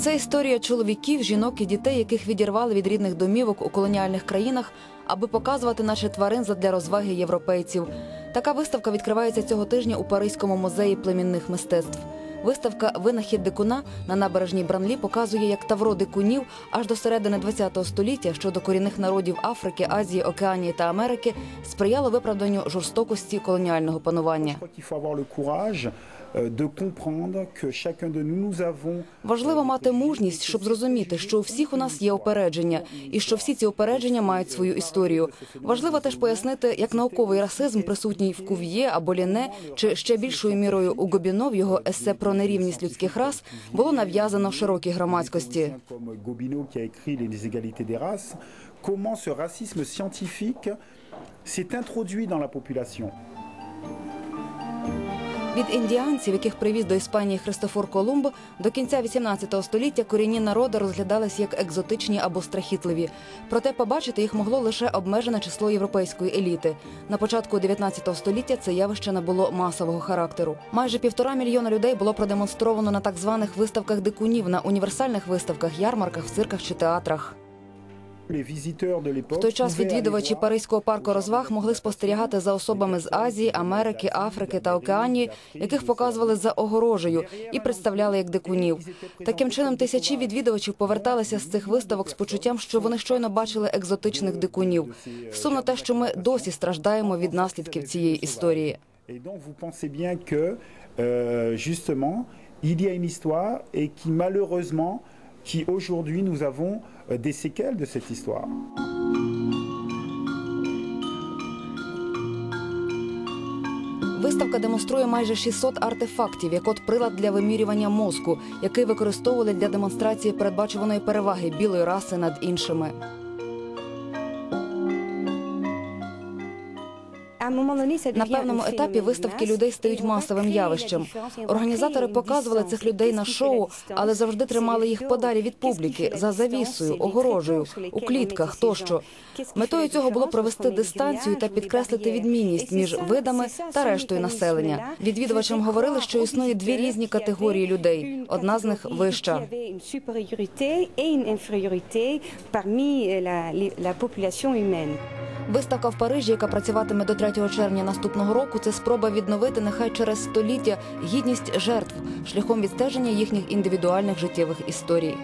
Це історія чоловіків, жінок і дітей, яких відірвали від рідних домівок у колоніальних країнах, аби показувати наші тварин задля розваги європейців. Така виставка відкривається цього тижня у Паризькому музеї племінних мистецтв. Виставка Винахід дикуна на набережній Бранлі показує, як тавро дикунів аж до середини ХХ століття щодо корінних народів Африки, Азії, Океанії та Америки сприяло виправданню жорстокості колоніального панування. Euh, avons Важливо мати мужність, щоб зрозуміти, що у всіх у нас є опередження, і що всі ці опередження мають свою історію. Важливо теж пояснити, як науковий расизм присутній в Кув'є або Ліне, чи ще більшою мірою у Гобіно в його есе про нерівність людських рас було нав'язано широкій громадськості. comme Gobineau qui a écrit Les inégalités des races, comment ce racisme scientifique s'est introduit dans la population. Від індіанців, яких привіз до Іспанії Христофор Колумб, до кінця 18 століття корінні народи розглядались як екзотичні або страхітливі. Проте побачити їх могло лише обмежене число європейської еліти. На початку 19 століття це явище набуло масового характеру. Майже півтора мільйона людей було продемонстровано на так званих виставках дикунів, на універсальних виставках, ярмарках, в цирках чи театрах. В той час відвідувачі Паризького парку розваг могли спостерігати за особами з Азії, Америки, Африки та Океанії, яких показували за огорожею і представляли як дикунів. Таким чином, тисячі відвідувачів поверталися з цих виставок з почуттям, що вони щойно бачили екзотичних дикунів. Сумно те, що ми досі страждаємо від наслідків цієї історії. Euh, justement il y a une histoire et qui malheureusement qui aujourd'hui nous avons euh, des séquelles de cette histoire. Виставка демонструє майже 600 артефактів, як от прилад для вимірювання мозку, який використовували для демонстрації передбачуваної переваги білої раси над іншими. На певному етапі виставки людей стають масовим явищем. Організатори показували цих людей на шоу, але завжди тримали їх подалі від публіки за завісою, огорожею, у клітках тощо. Метою цього було провести дистанцію та підкреслити відмінність між видами та рештою населення. Відвідувачам говорили, що існує дві різні категорії людей. Одна з них вища. Виставка в Парижі, яка працюватиме до 3 червня наступного року, це спроба відновити нехай через століття гідність жертв шляхом відстеження їхніх індивідуальних життєвих історій.